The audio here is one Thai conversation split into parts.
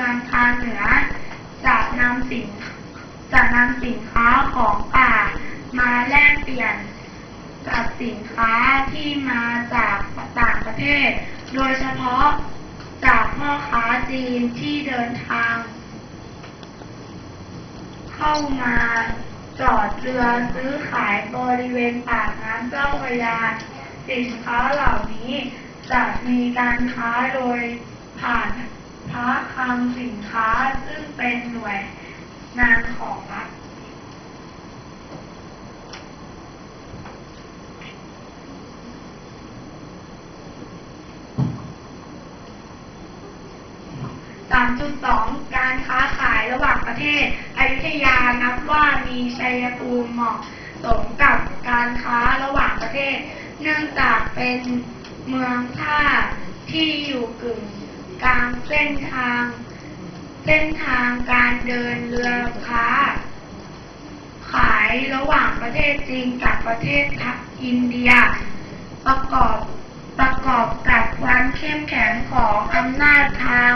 ทางทางเหนือจะนำสินจะนำสินค้าของป่ามาแลกเปลี่ยนกับสินค้าที่มาจากต่างประเทศ โดยเฉพาะจากพ่อค้าจีนที่เดินทาง เข้ามาจอดเรือซื้อขายบริเวณปากน้ำเจ้าพระยา สินค้าเหล่านี้จะมีการค้าโดยผ่าน พระคลังสินค้าซึ่งเป็นหน่วยงานของรัฐ3.2การค้าขายระหว่างประเทศอยุธยานับว่ามีชัยภูมิเหมาะสมกับการค้าระหว่างประเทศ เนื่องจากเป็นเมืองท่าที่อยู่กึ่ง กลางเส้นทาง เส้นทางการเดินเรือค้า ขายระหว่างประเทศจีนกับประเทศทอินเดีย ประกอบประกอบกับความเข้มแข็งของอำนาจทาง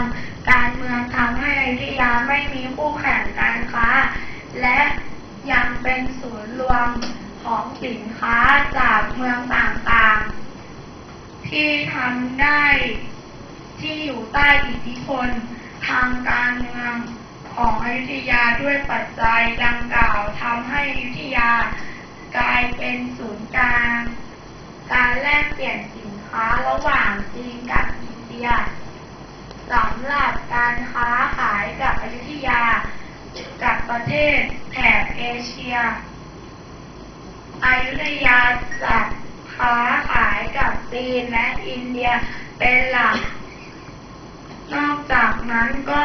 การเมืองทำให้อยุธยาไม่มีคู่แข่งการค้า และยังเป็นศูนย์รวมของสินค้าจากเมืองต่างๆ ที่ทำได้ ที่อยู่ใต้อิทธิพล ทางการเมืองของอยุธยาด้วยปัจจัยดังกล่าวทำให้อยุธยากลายเป็นศูนย์กลาง การแลกเปลี่ยนสินค้าระหว่างจีนกับอินเดียสำหรับการค้าขายกับอยุธยากับประเทศแถบเอเชียอยุธยาจัดค้าขายกับจีนและอินเดียเป็นหลัก จากนั้นก็